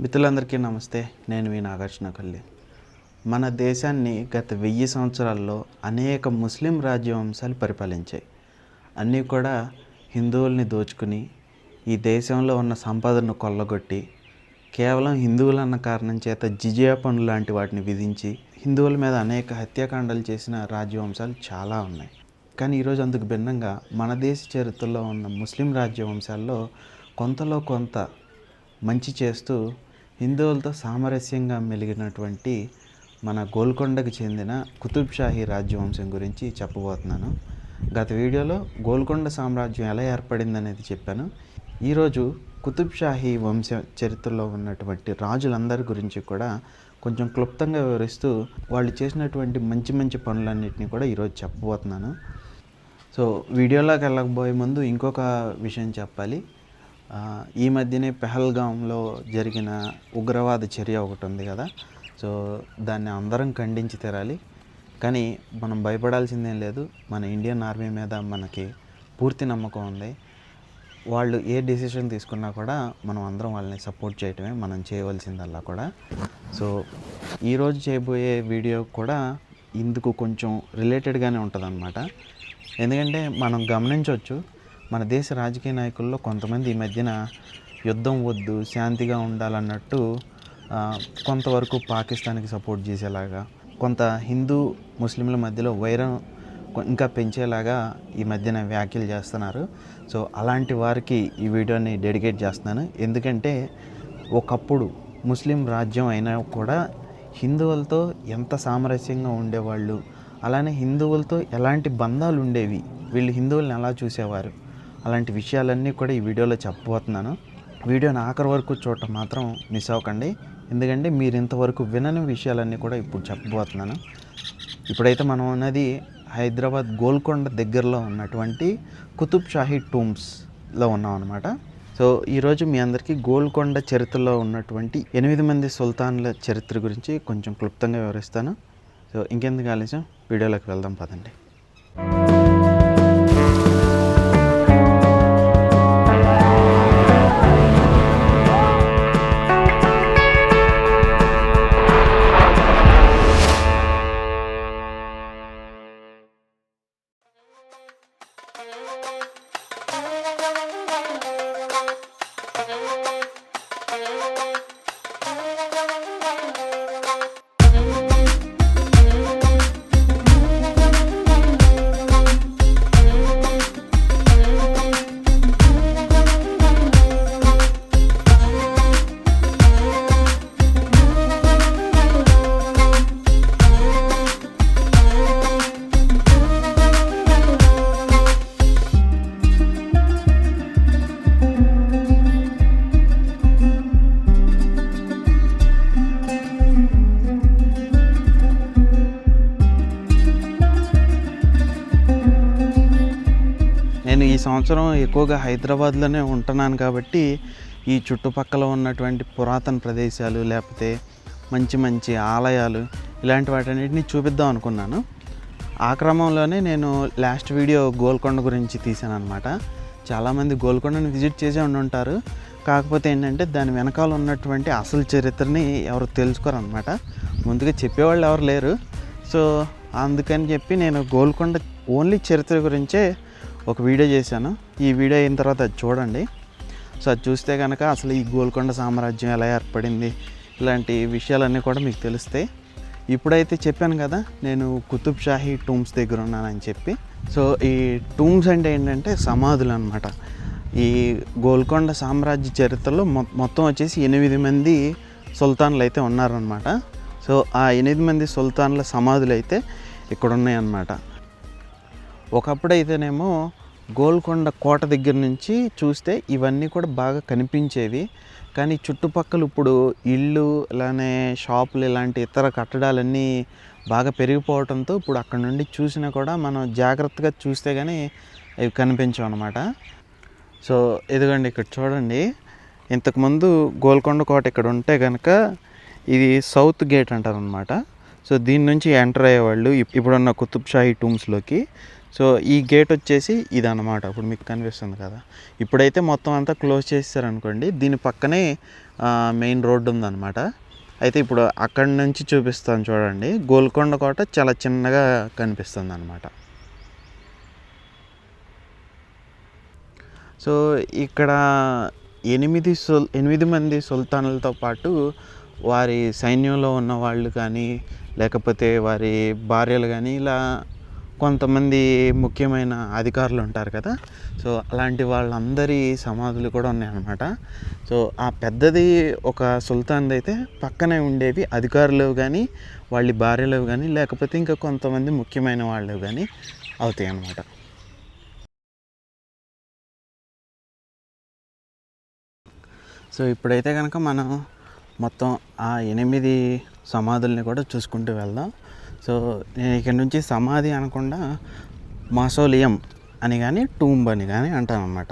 మిత్రులందరికీ నమస్తే. నేను మీ నాగార్జున కల్లి మన దేశాన్ని గత వెయ్యి సంవత్సరాల్లో అనేక ముస్లిం రాజ్యవంశాలు పరిపాలించాయి. అన్నీ కూడా హిందువుల్ని దోచుకుని ఈ దేశంలో ఉన్న సంపదను కొల్లగొట్టి కేవలం హిందువులు అన్న కారణం చేత జిజియా పనులు లాంటి వాటిని విధించి హిందువుల మీద అనేక హత్యాకాండాలు చేసిన రాజ్యవంశాలు చాలా ఉన్నాయి. కానీ ఈరోజు అందుకు భిన్నంగా మన దేశ చరిత్రలో ఉన్న ముస్లిం రాజ్యవంశాల్లో కొంతలో కొంత మంచి చేస్తూ హిందువులతో సామరస్యంగా మెలిగినటువంటి మన గోల్కొండకు చెందిన కుతుబ్షాహీ రాజ్యవంశం గురించి చెప్పబోతున్నాను. గత వీడియోలో గోల్కొండ సామ్రాజ్యం ఎలా ఏర్పడిందనేది చెప్పాను. ఈరోజు కుతుబ్ షాహీ వంశ చరిత్రలో ఉన్నటువంటి రాజులందరి గురించి కూడా కొంచెం క్లుప్తంగా వివరిస్తూ వాళ్ళు చేసినటువంటి మంచి మంచి పనులన్నింటినీ కూడా ఈరోజు చెప్పబోతున్నాను. సో వీడియోలోకి వెళ్ళకపోయే ముందు ఇంకొక విషయం చెప్పాలి. ఈ మధ్యనే పెహల్గాంలో జరిగిన ఉగ్రవాద చర్య ఒకటి ఉంది కదా. సో దాన్ని అందరం ఖండించి తెరాలి. కానీ మనం భయపడాల్సిందేం లేదు. మన ఇండియన్ ఆర్మీ మీద మనకి పూర్తి నమ్మకం ఉంది. వాళ్ళు ఏ డెసిషన్ తీసుకున్నా కూడా మనం అందరం వాళ్ళని సపోర్ట్ చేయటమే మనం చేయవలసిందల్లా కూడా. సో ఈరోజు చేయబోయే వీడియో కూడా ఇందుకు కొంచెం రిలేటెడ్గానే ఉంటుందన్నమాట. ఎందుకంటే మనం గమనించవచ్చు మన దేశ రాజకీయ నాయకుల్లో కొంతమంది ఈ మధ్యన యుద్ధం వద్దు శాంతిగా ఉండాలన్నట్టు కొంతవరకు పాకిస్తాన్కి సపోర్ట్ చేసేలాగా కొంత హిందూ ముస్లింల మధ్యలో వైరం ఇంకా పెంచేలాగా ఈ మధ్యన వ్యాఖ్యలు చేస్తున్నారు. సో అలాంటి వారికి ఈ వీడియోని డెడికేట్ చేస్తున్నాను. ఎందుకంటే ఒకప్పుడు ముస్లిం రాజ్యం అయినా కూడా హిందువులతో ఎంత సామరస్యంగా ఉండేవాళ్ళు అలానే హిందువులతో ఎలాంటి బంధాలు ఉండేవి వీళ్ళు హిందువులను ఎలా చూసేవారు? అలాంటి విషయాలన్నీ కూడా ఈ వీడియోలో చెప్పబోతున్నాను. వీడియోని ఆఖరి వరకు చూడటం మాత్రం మిస్ అవ్వకండి ఎందుకంటే మీరు ఇంతవరకు వినని విషయాలన్నీ కూడా ఇప్పుడు చెప్పబోతున్నాను. ఇప్పుడైతే మనం ఉన్నది హైదరాబాద్ గోల్కొండ దగ్గరలో ఉన్నటువంటి కుతుబ్ షాహీ టూమ్స్లో ఉన్నాం అనమాట సో ఈరోజు మీ అందరికీ గోల్కొండ చరిత్రలో ఉన్నటువంటి ఎనిమిది మంది సుల్తాన్ల చరిత్ర గురించి కొంచెం క్లుప్తంగా వివరిస్తాను. సో ఇంకెందుకు ఆలస్యం? వీడియోలోకి వెళ్దాం పదండి. సంవత్సరం ఎక్కువగా హైదరాబాద్లోనే ఉంటున్నాను కాబట్టి ఈ చుట్టుపక్కల ఉన్నటువంటి పురాతన ప్రదేశాలు లేకపోతే మంచి మంచి ఆలయాలు ఇలాంటి వాటన్నిటిని చూపిద్దాం అనుకున్నాను. ఆ క్రమంలోనే నేను లాస్ట్ వీడియో గోల్కొండ గురించి తీశాను అనమాట చాలామంది గోల్కొండని విజిట్ చేసే ఉండి ఉంటారు. కాకపోతే ఏంటంటే దాని వెనకాల ఉన్నటువంటి అసలు చరిత్రని ఎవరు తెలుసుకోరనమాట ముందుగా చెప్పేవాళ్ళు ఎవరు లేరు. సో అందుకని చెప్పి నేను గోల్కొండ ఓన్లీ చరిత్ర గురించే ఒక వీడియో చేశాను. ఈ వీడియో అయిన తర్వాత అది చూడండి. సో అది చూస్తే కనుక అసలు ఈ గోల్కొండ సామ్రాజ్యం ఎలా ఏర్పడింది ఇలాంటి విషయాలన్నీ కూడా మీకు తెలుస్తాయి. ఇప్పుడైతే చెప్పాను కదా నేను కుతుబ్ షాహీ టూమ్స్ దగ్గర ఉన్నానని చెప్పి. సో ఈ టూమ్స్ అంటే ఏంటంటే సమాధులు అనమాట ఈ గోల్కొండ సామ్రాజ్య చరిత్రలో మొ- మొత్తం వచ్చేసి ఎనిమిది మంది సుల్తాన్లు అయితే ఉన్నారనమాట సో ఆ ఎనిమిది మంది సుల్తాన్ల సమాధులు అయితే ఇక్కడ ఉన్నాయన్నమాట ఒకప్పుడు గోల్కొండ కోట దగ్గర నుంచి చూస్తే ఇవన్నీ కూడా బాగా కనిపించేవి. కానీ చుట్టుపక్కల ఇప్పుడు ఇళ్ళు అలానే షాపులు ఇలాంటి ఇతర కట్టడాలన్నీ బాగా పెరిగిపోవడంతో ఇప్పుడు అక్కడ నుండి చూసినా కూడా మనం జాగ్రత్తగా చూస్తే కానీ అవి కనిపించవు అనమాట సో ఎదుగండి ఇక్కడ చూడండి. ఇంతకుముందు గోల్కొండ కోట ఇక్కడ ఉంటే కనుక ఇది సౌత్ గేట్ అంటారనమాట సో దీని నుంచి ఎంటర్ అయ్యేవాళ్ళు ఇప్- ఇప్పుడున్న కుతుబ్ షాహీ టూమ్స్లోకి. సో ఈ గేట్ వచ్చేసి ఇదన్నమాట. ఇప్పుడు మీకు కనిపిస్తుంది కదా. ఇప్పుడైతే మొత్తం అంతా క్లోజ్ చేస్తారనుకోండి దీని పక్కనే మెయిన్ రోడ్డు ఉందన్నమాట. అయితే ఇప్పుడు అక్కడి నుంచి చూపిస్తాను చూడండి. గోల్కొండ కోట చాలా చిన్నగా కనిపిస్తుంది అనమాట సో ఇక్కడ ఎనిమిది సుల్ ఎనిమిది మంది సుల్తానులతో పాటు వారి సైన్యంలో ఉన్న వాళ్ళు కానీ లేకపోతే వారి భార్యలు కానీ ఇలా కొంతమంది ముఖ్యమైన అధికారులు ఉంటారు కదా. సో అలాంటి వాళ్ళందరి సమాధులు కూడా ఉన్నాయన్నమాట. సో ఆ పెద్దది ఒక సుల్తాన్ది అయితే పక్కనే ఉండేవి. అధికారులు కానీ వాళ్ళ భార్యలు కానీ లేకపోతే ఇంకా కొంతమంది ముఖ్యమైన వాళ్ళు కానీ అవుతాయి అన్నమాట సో ఇప్పుడైతే కనుక మనం మొత్తం ఆ ఎనిమిది సమాధుల్ని కూడా చూసుకుంటూ వెళ్దాం. సో నేను ఇక్కడ నుంచి సమాధి అనకుండా మాసోలియం అని కానీ టూంబ్ అని కానీ అంటాను అనమాట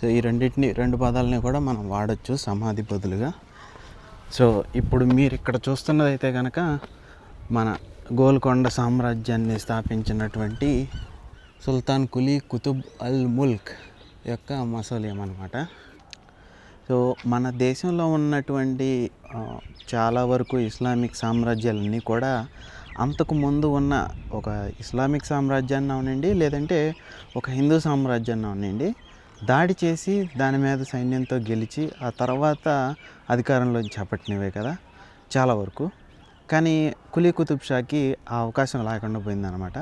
సో ఈ రెండింటిని రెండు పదాలని కూడా మనం వాడచ్చు సమాధి బదులుగా. సో ఇప్పుడు మీరు ఇక్కడ చూస్తున్నదైతే కనుక మన గోల్కొండ సామ్రాజ్యాన్ని స్థాపించినటువంటి సుల్తాన్ కులీ కుతుబ్ అల్ ముల్క్ యొక్క మసోలియం అనమాట సో మన దేశంలో ఉన్నటువంటి చాలా వరకు ఇస్లామిక్ సామ్రాజ్యాలన్నీ కూడా అంతకు ముందు ఉన్న ఒక ఇస్లామిక్ సామ్రాజ్యాన్ని అవనండి లేదంటే ఒక హిందూ సామ్రాజ్యాన్ని అవనండి. దాడి చేసి దాని మీద సైన్యంతో గెలిచి ఆ తర్వాత అధికారంలో చేపట్టినవే కదా చాలా వరకు. కానీ కులీ కుతుబ్ షాకి ఆ అవకాశం లేకుండా పోయిందనమాట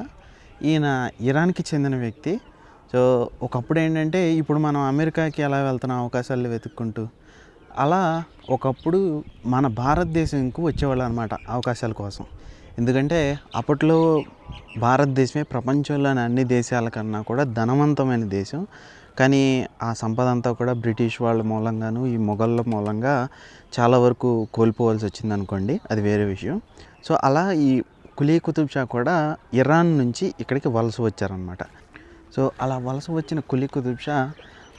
ఈయన ఇరాన్కి చెందిన వ్యక్తి. సో ఒకప్పుడు ఏంటంటే ఇప్పుడు మనం అమెరికాకి ఎలా వెళ్తున్న అవకాశాలు వెతుక్కుంటూ అలా ఒకప్పుడు మన భారతదేశంకు వచ్చేవాళ్ళు అనమాట అవకాశాల కోసం. ఎందుకంటే అప్పట్లో భారతదేశమే ప్రపంచంలోని అన్ని దేశాల కన్నా కూడా ధనవంతమైన దేశం. కానీ ఆ సంపద అంతా కూడా బ్రిటిష్ వాళ్ళ మూలంగాను ఈ మొఘళ్ళ మూలంగా చాలా వరకు కోల్పోవాల్సి వచ్చింది అనుకోండి అది వేరే విషయం. సో అలా ఈ కులీ కుతుబ్ షా కూడా ఇరాన్ నుంచి ఇక్కడికి వలస వచ్చారనమాట సో అలా వలస వచ్చిన కులీ కుతుబ్ షా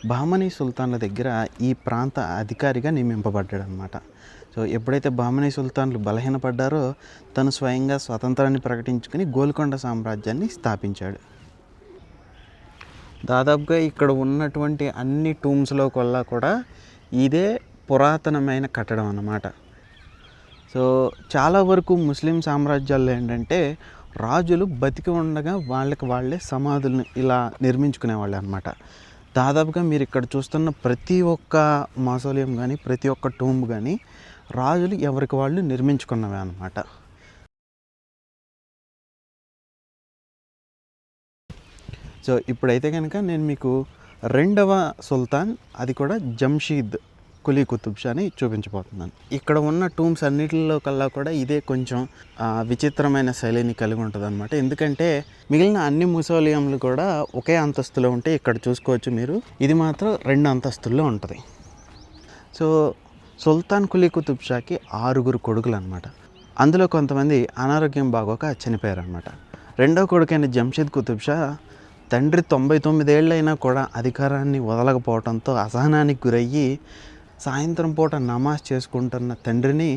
బహమనీ సుల్తాన్ల దగ్గర ఈ ప్రాంత అధికారిగా నియమింపబడ్డాడు అనమాట సో ఎప్పుడైతే బామనీ సుల్తాన్లు బలహీనపడ్డారో తను స్వయంగా స్వతంత్రాన్ని ప్రకటించుకుని గోల్కొండ సామ్రాజ్యాన్ని స్థాపించాడు. దాదాపుగా ఇక్కడ ఉన్నటువంటి అన్ని టూమ్స్లో కొల్లా కూడా ఇదే పురాతనమైన కట్టడం అన్నమాట. సో చాలా వరకు ముస్లిం సామ్రాజ్యాల్లో ఏంటంటే రాజులు బతికి ఉండగా వాళ్ళకి వాళ్ళే సమాధులను ఇలా నిర్మించుకునేవాళ్ళు అనమాట దాదాపుగా మీరు ఇక్కడ చూస్తున్న ప్రతి ఒక్క మాసోలియం కానీ ప్రతి ఒక్క టూంబ్ కానీ రాజులు ఎవరికి వాళ్ళు నిర్మించుకున్నవే అనమాట సో ఇప్పుడైతే కనుక నేను మీకు రెండవ సుల్తాన్ అది కూడా జంషీద్ కులీ కుతుబ్ షాని చూపించబోతున్నాను. ఇక్కడ ఉన్న టూమ్స్ అన్నిటిలో కల్లా కూడా ఇదే కొంచెం విచిత్రమైన శైలిని కలిగి ఉంటుంది అనమాట ఎందుకంటే మిగిలిన అన్ని ముసోలియంలు కూడా ఒకే అంతస్తులో ఉంటే ఇక్కడ చూసుకోవచ్చు మీరు. ఇది మాత్రం రెండు అంతస్తుల్లో ఉంటుంది. సో సుల్తాన్ కులీ కుతుబ్ షాకి ఆరుగురు కొడుకులు అనమాట అందులో కొంతమంది అనారోగ్యం బాగోక చనిపోయారు అనమాట రెండో కొడుకైన జంషీద్ కుతుబ్ షా తండ్రి తొంభై తొమ్మిదేళ్ళైనా కూడా అధికారాన్ని వదలకపోవడంతో అసహనానికి గురయ్యి సాయంత్రం పూట నమాజ్ చేసుకుంటున్న తండ్రిని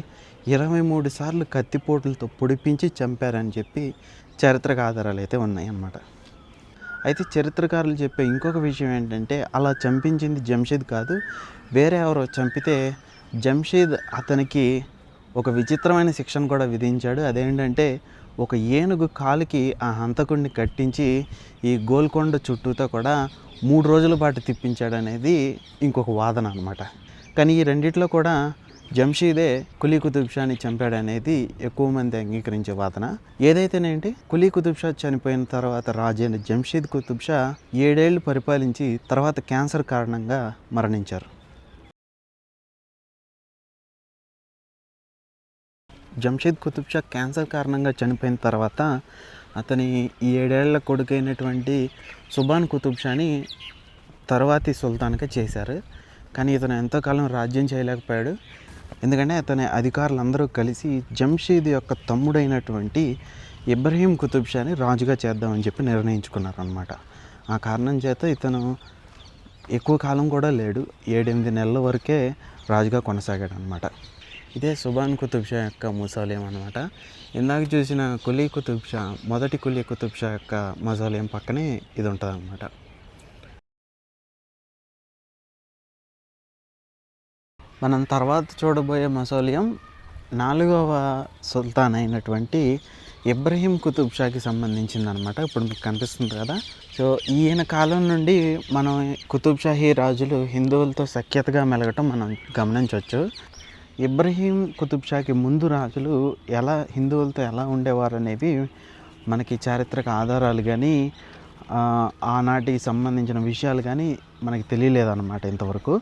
ఇరవై మూడు సార్లు కత్తిపోటులతో పొడిపించి చంపారని చెప్పి చరిత్రక ఆధారాలు అయితే ఉన్నాయన్నమాట. అయితే చరిత్రకారులు చెప్పే ఇంకొక విషయం ఏంటంటే అలా చంపించింది జంషీద్ కాదు వేరే ఎవరో చంపితే జంషీద్ అతనికి ఒక విచిత్రమైన శిక్షను కూడా విధించాడు. అదేంటంటే ఒక ఏనుగు కాలుకి ఆ హంతకుడిని కట్టించి ఈ గోల్కొండ చుట్టూతో కూడా మూడు రోజుల పాటు తిప్పించాడు అనేది ఇంకొక వాదన అనమాట కానీ ఈ రెండిట్లో కూడా జంషీదే కులీ కుతుబ్ షాని చంపాడనేది ఎక్కువ మంది అంగీకరించే వాదన. ఏదైతేనేంటి కులీ కుతుబ్ షా చనిపోయిన తర్వాత రాజైన జంషీద్ కుతుబ్ షా ఏడేళ్ళు పరిపాలించి తర్వాత క్యాన్సర్ కారణంగా మరణించారు. జంషీద్ కుతుబ్ షా క్యాన్సర్ కారణంగా చనిపోయిన తర్వాత అతని ఈ ఏడేళ్ళ కొడుకైనటువంటి సుబాన్ కుతుబ్ షాని తర్వాతి సుల్తాన్గా చేశారు. కానీ ఇతను ఎంతో కాలం రాజ్యం చేయలేకపోయాడు. ఎందుకంటే అతని అధికారులందరూ కలిసి జంషీద్ యొక్క తమ్ముడైనటువంటి ఇబ్రహీం కుతుబ్ షాని రాజుగా చేద్దామని చెప్పి నిర్ణయించుకున్నారు అనమాట ఆ కారణం చేత ఇతను ఎక్కువ కాలం కూడా లేడు. ఏడెనిమిది నెలల వరకే రాజుగా కొనసాగాడు అనమాట ఇదే సుబాన్ కుతుబ్ షా యొక్క ముసాలియం అనమాట ఇందాక చూసిన కులీ కుతుబ్ షా మొదటి కులీ కుతుబ్ షా యొక్క మజాలియం పక్కనే ఇది ఉంటుంది అనమాట మనం తర్వాత చూడబోయే మసోలియం నాలుగవ సుల్తాన్ అయినటువంటి ఇబ్రహీం కుతుబ్ షాకి సంబంధించింది అనమాట ఇప్పుడు మీకు కనిపిస్తుంది కదా. సో ఈయన కాలం నుండి మనం కుతుబ్ షాహీ రాజులు హిందువులతో సఖ్యతగా మెలగటం మనం గమనించవచ్చు. ఇబ్రహీం కుతుబ్ షాకి ముందు రాజులు ఎలా హిందువులతో ఎలా ఉండేవారు అనేవి మనకి చారిత్రక ఆధారాలు కానీ ఆనాటికి సంబంధించిన విషయాలు కానీ మనకి తెలియలేదన్నమాట ఇంతవరకు.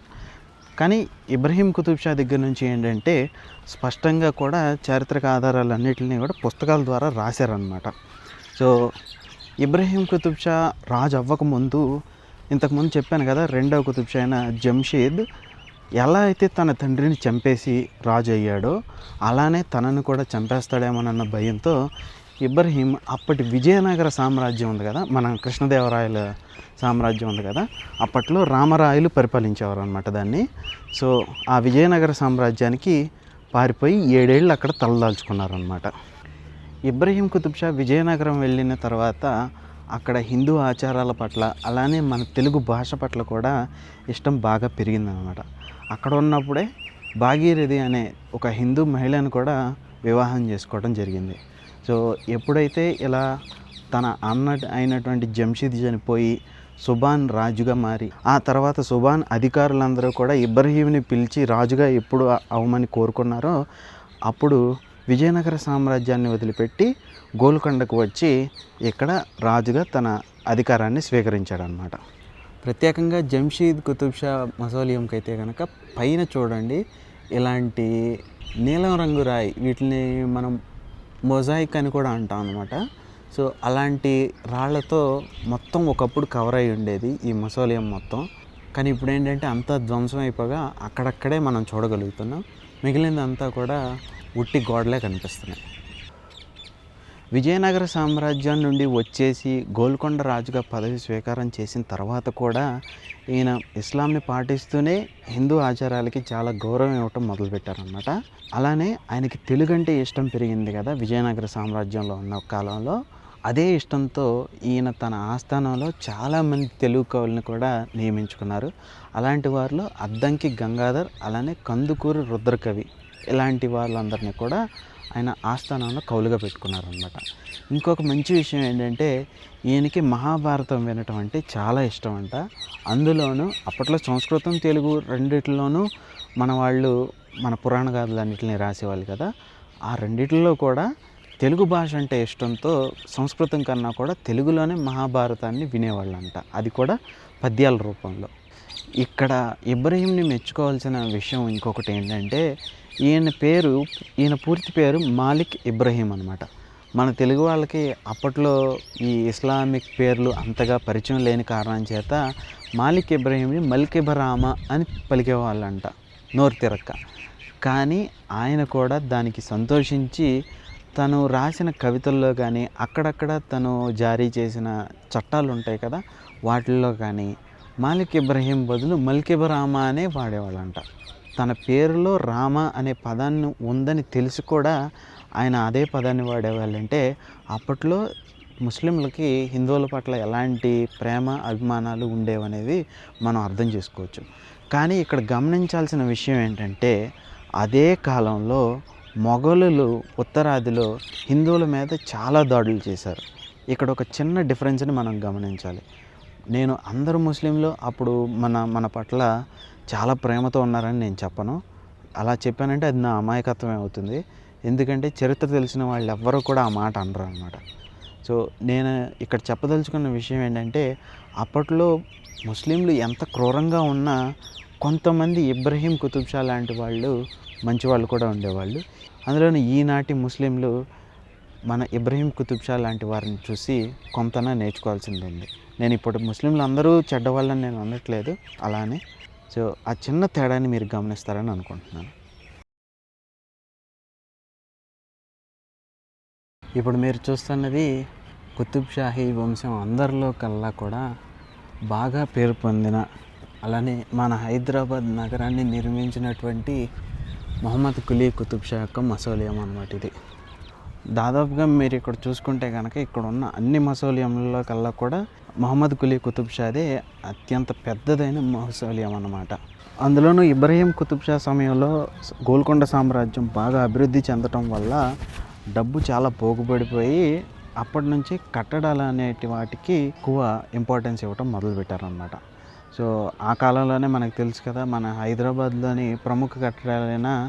కానీ ఇబ్రహీం కుతుబ్ షా దగ్గర నుంచి ఏంటంటే స్పష్టంగా కూడా చారిత్రక ఆధారాలన్నింటినీ కూడా పుస్తకాల ద్వారా రాశారనమాట సో ఇబ్రహీం కుతుబ్ షా రాజు అవ్వకముందు ఇంతకుముందు చెప్పాను కదా రెండవ కుతుబ్ షా అయిన జంషీద్ ఎలా అయితే తన తండ్రిని చంపేసి రాజు అయ్యాడో అలానే తనను కూడా చంపేస్తాడేమోనన్న భయంతో ఇబ్రహీం అప్పటి విజయనగర సామ్రాజ్యం ఉంది కదా మన కృష్ణదేవరాయల సామ్రాజ్యం ఉంది కదా అప్పట్లో రామరాయలు పరిపాలించేవారు అనమాట దాన్ని. సో ఆ విజయనగర సామ్రాజ్యానికి పారిపోయి ఏడేళ్ళు అక్కడ తలదాల్చుకున్నారనమాట ఇబ్రహీం కుతుబ్షా విజయనగరం వెళ్ళిన తర్వాత అక్కడ హిందూ ఆచారాల పట్ల అలానే మన తెలుగు భాష పట్ల కూడా ఇష్టం బాగా పెరిగిందనమాట అక్కడ ఉన్నప్పుడే భాగీరథి అనే ఒక హిందూ మహిళను కూడా వివాహం చేసుకోవడం జరిగింది. సో ఎప్పుడైతే ఇలా తన అన్న అయినటువంటి జంషీద్ చనిపోయి సుబాన్ రాజుగా మారి ఆ తర్వాత సుబాన్ అధికారులందరూ కూడా ఇబ్రహీంని పిలిచి రాజుగా ఎప్పుడు అవమని కోరుకున్నారో అప్పుడు విజయనగర సామ్రాజ్యాన్ని వదిలిపెట్టి గోల్కొండకు వచ్చి ఇక్కడ రాజుగా తన అధికారాన్ని స్వీకరించాడనమాట ప్రత్యేకంగా జంషీద్ కుతుబ్ షా మసోలియంకి అయితే కనుక పైన చూడండి ఇలాంటి నీలం రంగు రాయి వీటిని మనం మొజాయిక్ అని కూడా అంటాం అనమాట సో అలాంటి రాళ్ళతో మొత్తం ఒకప్పుడు కవర్ అయి ఉండేది ఈ మసోలియం మొత్తం. కానీ ఇప్పుడు ఏంటంటే అంతా ధ్వంసం అయిపోగా అక్కడక్కడే మనం చూడగలుగుతున్నాం. మిగిలిందంతా కూడా ఉట్టి గోడలే కనిపిస్తున్నాయి. విజయనగర సామ్రాజ్యం నుండి వచ్చేసి గోల్కొండ రాజుగా పదవి స్వీకారం చేసిన తర్వాత కూడా ఈయన ఇస్లాంని పాటిస్తూనే హిందూ ఆచారాలకి చాలా గౌరవం ఇవ్వటం మొదలుపెట్టారనమాట అలానే ఆయనకి తెలుగు అంటే ఇష్టం పెరిగింది కదా విజయనగర సామ్రాజ్యంలో ఉన్న కాలంలో. అదే ఇష్టంతో ఈయన తన ఆస్థానంలో చాలామంది తెలుగు కవులను కూడా నియమించుకున్నారు. అలాంటి వారిలో అద్దంకి గంగాధర్ అలానే కందుకూరు రుద్రకవి ఇలాంటి వాళ్ళందరినీ కూడా ఆయన ఆస్థానంలో కౌలుగా పెట్టుకున్నారనమాట ఇంకొక మంచి విషయం ఏంటంటే ఈయనకి మహాభారతం వినటం అంటే చాలా ఇష్టం అంట అందులోనూ అప్పట్లో సంస్కృతం తెలుగు రెండిట్లోనూ మన వాళ్ళు మన పురాణ గాథలన్నింటినీ రాసేవాళ్ళు కదా. ఆ రెండిట్లో కూడా తెలుగు భాష అంటే ఇష్టంతో సంస్కృతం కన్నా కూడా తెలుగులోనే మహాభారతాన్ని వినేవాళ్ళంట. అది కూడా పద్యాల రూపంలో. ఇక్కడ ఇబ్రహీంని మెచ్చుకోవాల్సిన విషయం ఇంకొకటి ఏంటంటే ఈయన పేరు ఈయన పూర్తి పేరు మాలిక్ ఇబ్రహీం అనమాట మన తెలుగు వాళ్ళకి అప్పట్లో ఈ ఇస్లామిక్ పేర్లు అంతగా పరిచయం లేని కారణం చేత మాలిక్ ఇబ్రహీంని మల్కిబరామ అని పలికేవాళ్ళంట నోరు తిరక్క. కానీ ఆయన కూడా దానికి సంతోషించి తను రాసిన కవితల్లో కానీ అక్కడక్కడ తను జారీ చేసిన చట్టాలు ఉంటాయి కదా వాటిల్లో కానీ మాలిక్ ఇబ్రహీం బదులు మల్కిబరామ అనే వాడేవాళ్ళంట. తన పేరులో రామ అనే పదాన్ని ఉందని తెలిసి కూడా ఆయన అదే పదాన్ని వాడేవాళ్ళంటే అప్పట్లో ముస్లింలకి హిందువుల పట్ల ఎలాంటి ప్రేమ అభిమానాలు ఉండేవనేది మనం అర్థం చేసుకోవచ్చు. కానీ ఇక్కడ గమనించాల్సిన విషయం ఏంటంటే అదే కాలంలో మొఘలులు ఉత్తరాదిలో హిందువుల మీద చాలా దాడులు చేశారు. ఇక్కడ ఒక చిన్న డిఫరెన్స్ని మనం గమనించాలి. నేను అందరు ముస్లింలు అప్పుడు మన మన పట్ల చాలా ప్రేమతో ఉన్నారని నేను చెప్పను. అలా చెప్పానంటే అది నా అమాయకత్వమే అవుతుంది. ఎందుకంటే చరిత్ర తెలిసిన వాళ్ళు ఎవ్వరూ కూడా ఆ మాట అనరు అనమాట సో నేను ఇక్కడ చెప్పదలుచుకున్న విషయం ఏంటంటే అప్పట్లో ముస్లింలు ఎంత క్రూరంగా ఉన్నా కొంతమంది ఇబ్రహీం కుతుబ్ షా లాంటి వాళ్ళు మంచి వాళ్ళు కూడా ఉండేవాళ్ళు. అందులోని ఈనాటి ముస్లింలు మన ఇబ్రహీం కుతుబ్ షా లాంటి వారిని చూసి కొంతనా నేర్చుకోవాల్సింది ఉంది. నేను ఇప్పుడు ముస్లింలు అందరూ చెడ్డవాళ్ళని నేను అనట్లేదు. అలానే సో ఆ చిన్న తేడాని మీరు గమనిస్తారని అనుకుంటున్నాను. ఇప్పుడు మీరు చూస్తున్నది కుతుబ్ షాహీ వంశం అందరిలో కల్లా కూడా బాగా పేరు పొందిన అలానే మన హైదరాబాద్ నగరాన్ని నిర్మించినటువంటి మొహమ్మద్ కులీ కుతుబ్ షా యొక్క మసోలియం అనమాట ఇది. దాదాపుగా మీరు ఇక్కడ చూసుకుంటే కనుక ఇక్కడ ఉన్న అన్ని మసోలియంలో కల్లా కూడా మహమ్మద్ కులీ కుతుబ్ షాదే అత్యంత పెద్దదైన మసోలియం అన్నమాట. అందులోనూ ఇబ్రహీం కుతుబ్ షా సమయంలో గోల్కొండ సామ్రాజ్యం బాగా అభివృద్ధి చెందటం వల్ల డబ్బు చాలా పోగుపడిపోయి అప్పటి నుంచి కట్టడాలు అనేటి వాటికి ఎక్కువ ఇంపార్టెన్స్ ఇవ్వటం మొదలుపెట్టారనమాట సో ఆ కాలంలోనే మనకు తెలుసు కదా మన హైదరాబాద్లోని ప్రముఖ కట్టడాలైన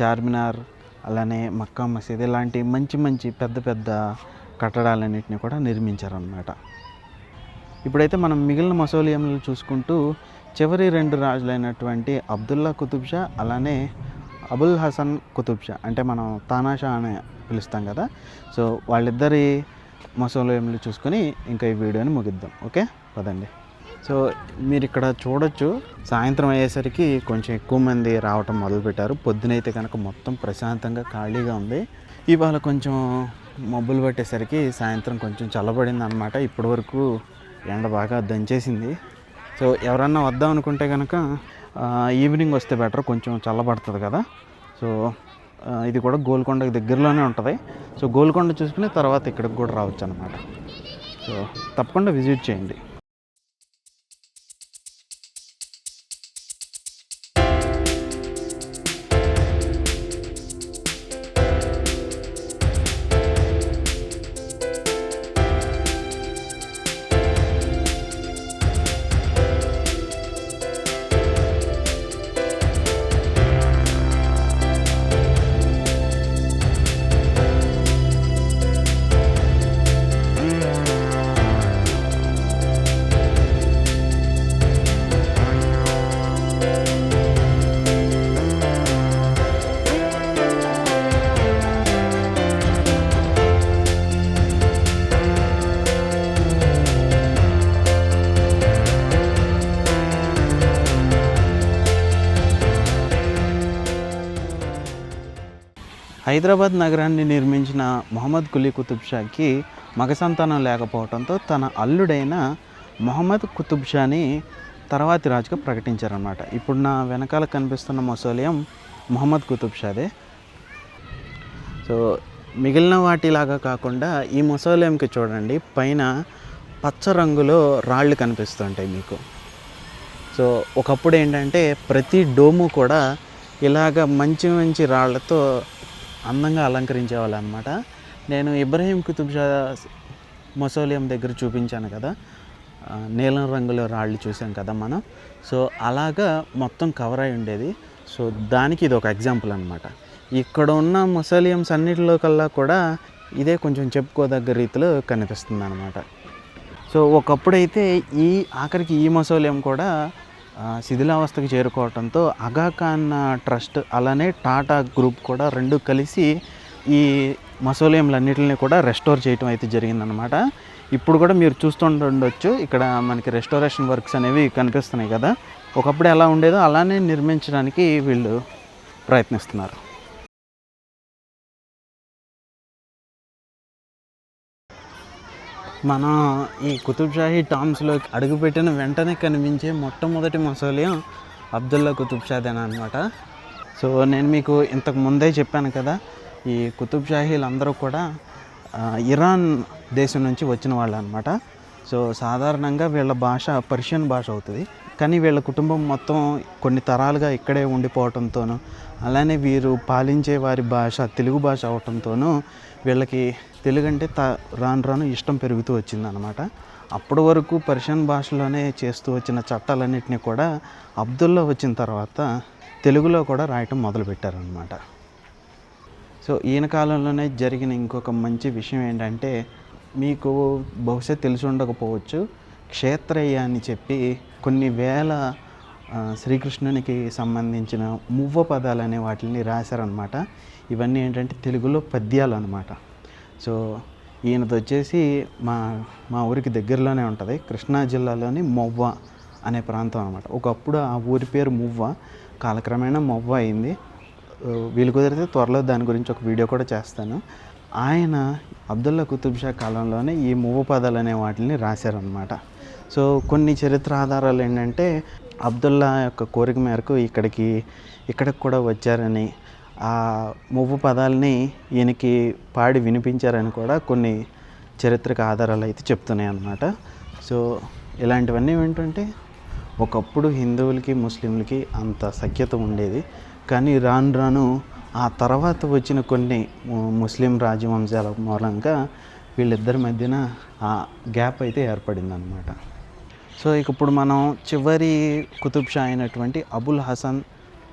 చార్మినార్ అలానే మక్కా మసీద్ ఇలాంటి మంచి మంచి పెద్ద పెద్ద కట్టడాలన్నింటినీ కూడా నిర్మించారనమాట ఇప్పుడైతే మనం మిగిలిన మసోలియంలు చూసుకుంటూ చివరి రెండు రాజులైనటువంటి అబ్దుల్లా కుతుబ్ షా అలానే అబుల్ హసన్ కుతుబ్ షా అంటే మనం తానాషా అని పిలుస్తాం కదా. సో వాళ్ళిద్దరి మసోలియంలు చూసుకొని ఇంకా ఈ వీడియోని ముగిద్దాం. ఓకే? పదండి. సో మీరు ఇక్కడ చూడొచ్చు. సాయంత్రం అయ్యేసరికి కొంచెం ఎక్కువ మంది రావటం మొదలుపెట్టారు. పొద్దునైతే కనుక మొత్తం ప్రశాంతంగా ఖాళీగా ఉంది. ఇవాళ కొంచెం మబ్బులు పట్టేసరికి సాయంత్రం కొంచెం చల్లబడింది అనమాట ఇప్పటి వరకు ఎండ బాగా దంచేసింది. సో ఎవరన్నా వద్దాం అనుకుంటే కనుక ఈవినింగ్ వస్తే బెటర్ కొంచెం చల్లబడుతుంది కదా. సో ఇది కూడా గోల్కొండకి దగ్గరలోనే ఉంటుంది. సో గోల్కొండ చూసుకుని తర్వాత ఇక్కడికి కూడా రావచ్చు అనమాట సో తప్పకుండా విజిట్ చేయండి. హైదరాబాద్ నగరాన్ని నిర్మించిన మొహమ్మద్ కులీ కుతుబ్ షాకి మగ సంతానం లేకపోవడంతో తన అల్లుడైన మొహమ్మద్ కుతుబ్ షాని తర్వాతి రాజుగా ప్రకటించారనమాట ఇప్పుడు నా వెనకాల కనిపిస్తున్న మొసోలియం మొహమ్మద్ కుతుబ్ షాదే. సో మిగిలిన వాటిలాగా కాకుండా ఈ మొసోలియంకి చూడండి పైన పచ్చ రంగులో రాళ్ళు కనిపిస్తుంటాయి మీకు. సో ఒకప్పుడు ఏంటంటే ప్రతి డోము కూడా ఇలాగ మంచి మంచి రాళ్ళతో అందంగా అలంకరించేవాళ్ళు అనమాట నేను ఇబ్రహీం కుతుబ్షా మొసోలియం దగ్గర చూపించాను కదా. నీలం రంగులో రాళ్ళు చూసాం కదా మనం. సో అలాగా మొత్తం కవర్ అయి ఉండేది. సో దానికి ఇది ఒక ఎగ్జాంపుల్ అనమాట ఇక్కడ ఉన్న మొసోలియమ్స్ అన్నిటిలో కల్లా కూడా ఇదే కొంచెం చెప్పుకోదగ్గ రీతిలో కనిపిస్తుంది అనమాట సో ఒకప్పుడైతే ఈ ఆఖరికి ఈ మొసోలియం కూడా శిథిలావస్థకు చేరుకోవడంతో అగాఖాన్ ట్రస్ట్ అలానే టాటా గ్రూప్ కూడా రెండు కలిసి ఈ మసోలియంలన్నిటిని కూడా రెస్టోర్ చేయటం అయితే జరిగిందనమాట ఇప్పుడు కూడా మీరు చూస్తుండొచ్చు ఇక్కడ మనకి రెస్టోరేషన్ వర్క్స్ అనేవి కనిపిస్తున్నాయి కదా. ఒకప్పుడు ఎలా ఉండేదో అలానే నిర్మించడానికి వీళ్ళు ప్రయత్నిస్తున్నారు. మన ఈ కుతుబ్షాహీ టామ్స్లో అడుగుపెట్టిన వెంటనే కనిపించే మొట్టమొదటి మసోలియం అబ్దుల్లా కుతుబ్షాదేనా అనమాట సో నేను మీకు ఇంతకు ముందే చెప్పాను కదా ఈ కుతుబ్ షాహీలు అందరూ కూడా ఇరాన్ దేశం నుంచి వచ్చిన వాళ్ళు అనమాట సో సాధారణంగా వీళ్ళ భాష పర్షియన్ భాష అవుతుంది. కానీ వీళ్ళ కుటుంబం మొత్తం కొన్ని తరాలుగా ఇక్కడే ఉండిపోవడంతోనూ అలానే వీరు పాలించే వారి భాష తెలుగు భాష అవటంతోనూ వీళ్ళకి తెలుగు అంటే త రాను రాను ఇష్టం పెరుగుతూ వచ్చిందనమాట. అప్పటి వరకు పర్షియన్ భాషలోనే చేస్తూ వచ్చిన చట్టాలన్నింటినీ కూడా అబ్దుల్లా వచ్చిన తర్వాత తెలుగులో కూడా రాయటం మొదలుపెట్టారనమాట. సో ఈయన కాలంలోనే జరిగిన ఇంకొక మంచి విషయం ఏంటంటే మీకు బహుశా తెలిసి ఉండకపోవచ్చు క్షేత్రయ్య అని చెప్పి కొన్ని వేల శ్రీకృష్ణునికి సంబంధించిన మువ్వ పదాలు అనే వాటిని రాశారనమాట. ఇవన్నీ ఏంటంటే తెలుగులో పద్యాలు అనమాట సో ఈయనది వచ్చేసి మా మా ఊరికి దగ్గరలోనే ఉంటుంది. కృష్ణా జిల్లాలోని మొవ్వ అనే ప్రాంతం అనమాట ఒకప్పుడు ఆ ఊరి పేరు మువ్వ కాలక్రమేణా మొవ్వ అయింది. వీలు కుదిరితే త్వరలో దాని గురించి ఒక వీడియో కూడా చేస్తాను. ఆయన అబ్దుల్లా కుతుబ్ షా కాలంలోనే ఈ మువ్వ పదాలు అనే వాటిని రాశారనమాట సో కొన్ని చరిత్ర ఆధారాలు ఏంటంటే అబ్దుల్లా యొక్క కోరిక మేరకు ఇక్కడికి ఇక్కడికి కూడా వచ్చారని ఆ మువ్వు పదాలని ఈయనకి పాడి వినిపించారని కూడా కొన్ని చరిత్రక ఆధారాలు అయితే చెప్తున్నాయి అన్నమాట. సో ఇలాంటివన్నీ ఏంటంటే ఒకప్పుడు హిందువులకి ముస్లింలకి అంత సఖ్యత ఉండేది. కానీ రాను రాను ఆ తర్వాత వచ్చిన కొన్ని ముస్లిం రాజవంశాల మూలంగా వీళ్ళిద్దరి మధ్యన ఆ గ్యాప్ అయితే ఏర్పడింది అనమాట సో ఇక ఇప్పుడు మనం చివరి కుతుబ్ షా అయినటువంటి అబుల్ హసన్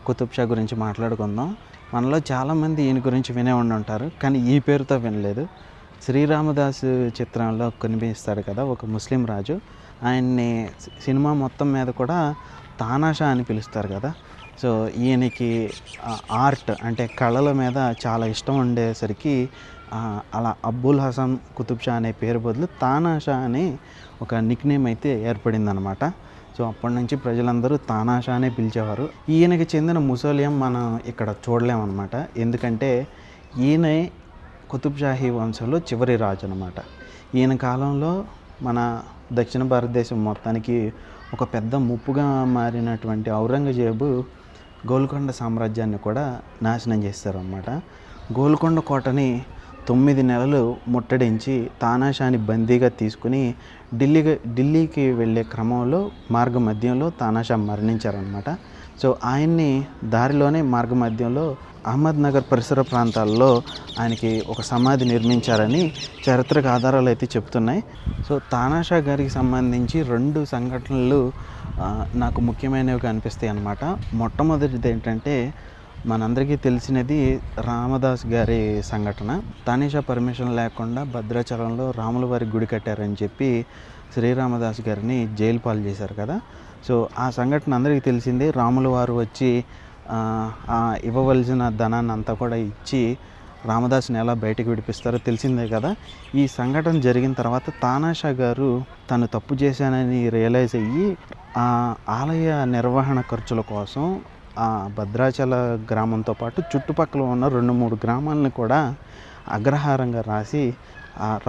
కుతుబ్ షా గురించి మాట్లాడుకుందాం. మనలో చాలామంది ఈయన గురించి వినే ఉండి ఉంటారు కానీ ఈ పేరుతో వినలేదు. శ్రీరామదాసు చిత్రంలో కనిపిస్తాడు కదా ఒక ముస్లిం రాజు. ఆయన్ని సినిమా మొత్తం మీద కూడా తానాషా అని పిలుస్తారు కదా. సో ఈయనకి ఆర్ట్ అంటే కళల మీద చాలా ఇష్టం ఉండేసరికి అలా అబ్బుల్ హసన్ కుతుబ్ షా అనే పేరు బదులు తానాషా అని ఒక నిక్ నేమ్ అయితే ఏర్పడిందనమాట. సో అప్పటి నుంచి ప్రజలందరూ తానాషా అనే పిలిచేవారు. ఈయనకి చెందిన ముసోలియం మనం ఇక్కడ చూడలేమన్నమాట. ఎందుకంటే ఈయనే కుతుబ్షాహీ వంశంలో చివరి రాజు అనమాట ఈయన కాలంలో మన దక్షిణ భారతదేశం మొత్తానికి ఒక పెద్ద ముప్పుగా మారినటువంటి ఔరంగజేబు గోల్కొండ సామ్రాజ్యాన్ని కూడా నాశనం చేస్తారన్నమాట. గోల్కొండ కోటని తొమ్మిది నెలలు ముట్టడించి తానాషాని బందీగా తీసుకుని ఢిల్లీకి ఢిల్లీకి వెళ్ళే క్రమంలో మార్గ మధ్యంలో తానాషా మరణించారనమాట సో ఆయన్ని దారిలోనే మార్గ మధ్యంలో అహ్మద్ నగర్ పరిసర ప్రాంతాల్లో ఆయనకి ఒక సమాధి నిర్మించారని చారిత్రక ఆధారాలు అయితే చెప్తున్నాయి. సో తానాషా గారికి సంబంధించి రెండు సంఘటనలు నాకు ముఖ్యమైనవి అనిపిస్తాయి అనమాట మొట్టమొదటిది ఏంటంటే మనందరికీ తెలిసినది రామదాస్ గారి సంఘటన. తానేషా పర్మిషన్ లేకుండా భద్రాచలంలో రాముల వారి గుడి కట్టారని చెప్పి శ్రీరామదాస్ గారిని జైలు పాలు చేశారు కదా. సో ఆ సంఘటన అందరికీ తెలిసిందే రాముల వారు వచ్చి ఇవ్వవలసిన ధనాన్ని అంతా కూడా ఇచ్చి రామదాస్ని ఎలా బయటకు విడిపిస్తారో తెలిసిందే కదా. ఈ సంఘటన జరిగిన తర్వాత తానాషా గారు తను తప్పు చేశానని రియలైజ్ అయ్యి ఆ ఆలయ నిర్వహణ ఖర్చుల కోసం భద్రాచల గ్రామంతో పాటు చుట్టుపక్కల ఉన్న రెండు మూడు గ్రామాలను కూడా అగ్రహారంగా రాసి ఆ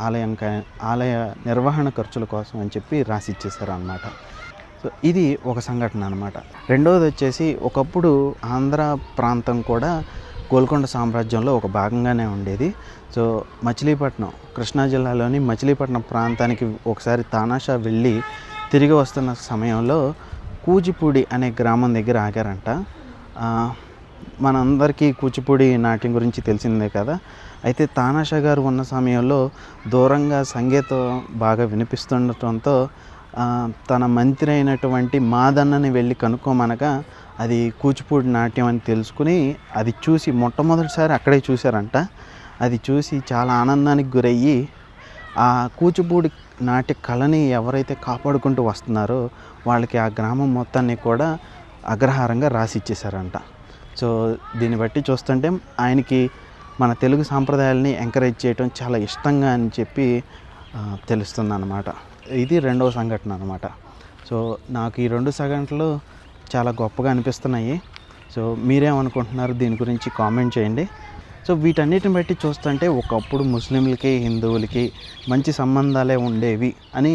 ఆలయం ఆలయ నిర్వహణ ఖర్చుల కోసం అని చెప్పి రాసి ఇచ్చేశారు అన్నమాట సో ఇది ఒక సంఘటన అనమాట రెండవది వచ్చేసి ఒకప్పుడు ఆంధ్ర ప్రాంతం కూడా గోల్కొండ సామ్రాజ్యంలో ఒక భాగంగానే ఉండేది. సో మచిలీపట్నం కృష్ణా జిల్లాలోని మచిలీపట్నం ప్రాంతానికి ఒకసారి తానాషా వెళ్ళి తిరిగి వస్తున్న సమయంలో కూచిపూడి అనే గ్రామం దగ్గర ఆగారంట. మనందరికీ కూచిపూడి నాట్యం గురించి తెలిసిందే కదా. అయితే తానాషా గారు ఉన్న సమయంలో దూరంగా సంగీతం బాగా వినిపిస్తుండటంతో తన మంత్రి అయినటువంటి మాదన్నని వెళ్ళి కనుక్కోమనగా అది కూచిపూడి నాట్యం అని తెలుసుకుని అది చూసి మొట్టమొదటిసారి అక్కడే చూశారంట. అది చూసి చాలా ఆనందానికి గురయ్యి ఆ కూచిపూడి నాట్య కళని ఎవరైతే కాపాడుకుంటూ వస్తున్నారో వాళ్ళకి ఆ గ్రామం మొత్తాన్ని కూడా అగ్రహారంగా రాసి ఇచ్చేశారంట సో దీన్ని బట్టి చూస్తుంటే ఆయనకి మన తెలుగు సాంప్రదాయాలని ఎంకరేజ్ చేయడం చాలా ఇష్టంగా అని చెప్పి తెలుస్తుంది అనమాట ఇది రెండవ సంఘటన అనమాట సో నాకు ఈ రెండు సంఘటనలు చాలా గొప్పగా అనిపిస్తున్నాయి. సో మీరేమనుకుంటున్నారు? దీని గురించి కామెంట్ చేయండి. సో వీటన్నిటిని బట్టి చూస్తుంటే ఒకప్పుడు ముస్లింలకి హిందువులకి మంచి సంబంధాలే ఉండేవి అని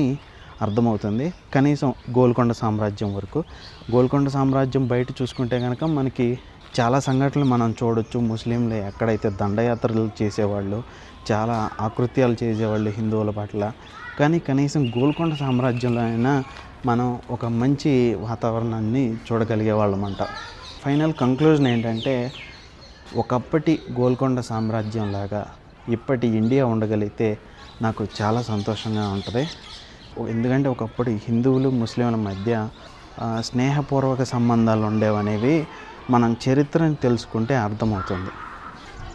అర్థమవుతుంది. కనీసం గోల్కొండ సామ్రాజ్యం వరకు. గోల్కొండ సామ్రాజ్యం బయట చూసుకుంటే కనుక మనకి చాలా సంఘటనలు మనం చూడొచ్చు. ముస్లింలు ఎక్కడైతే దండయాత్రలు చేసేవాళ్ళు చాలా ఆకృత్యాలు చేసేవాళ్ళు హిందువుల పట్ల. కానీ కనీసం గోల్కొండ సామ్రాజ్యంలో అయినా మనం ఒక మంచి వాతావరణాన్ని చూడగలిగే వాళ్ళమంట ఫైనల్ కంక్లూజన్ ఏంటంటే ఒకప్పటి గోల్కొండ సామ్రాజ్యం లాగా ఇప్పటి ఇండియా ఉండగలిగితే నాకు చాలా సంతోషంగా ఉంటుంది. ఎందుకంటే ఒకప్పుడు హిందువులు ముస్లింల మధ్య స్నేహపూర్వక సంబంధాలు ఉండేవనేవి మనం చరిత్రను తెలుసుకుంటే అర్థమవుతుంది.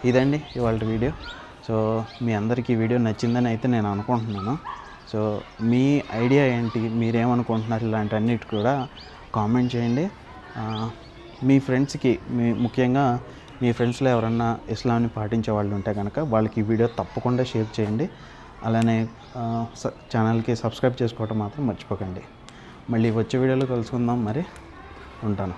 ఇదండి ఇవాళ వీడియో. సో మీ అందరికీ వీడియో నచ్చిందని అయితే నేను అనుకుంటున్నాను. సో మీ ఐడియా ఏంటి? మీరేమనుకుంటున్నారు? ఇలాంటి అన్నిటి కూడా కామెంట్ చేయండి. మీ ఫ్రెండ్స్కి మీ ముఖ్యంగా మీ ఫ్రెండ్స్లో ఎవరన్నా ఇస్లాంని పాటించే వాళ్ళు ఉంటే కనుక వాళ్ళకి ఈ వీడియో తప్పకుండా షేర్ చేయండి. అలానే ఛానల్కి సబ్స్క్రైబ్ చేసుకోవటం మాత్రం మర్చిపోకండి. మళ్ళీ వచ్చే వీడియోలో కలుసుకుందాం మరి. ఉంటాను.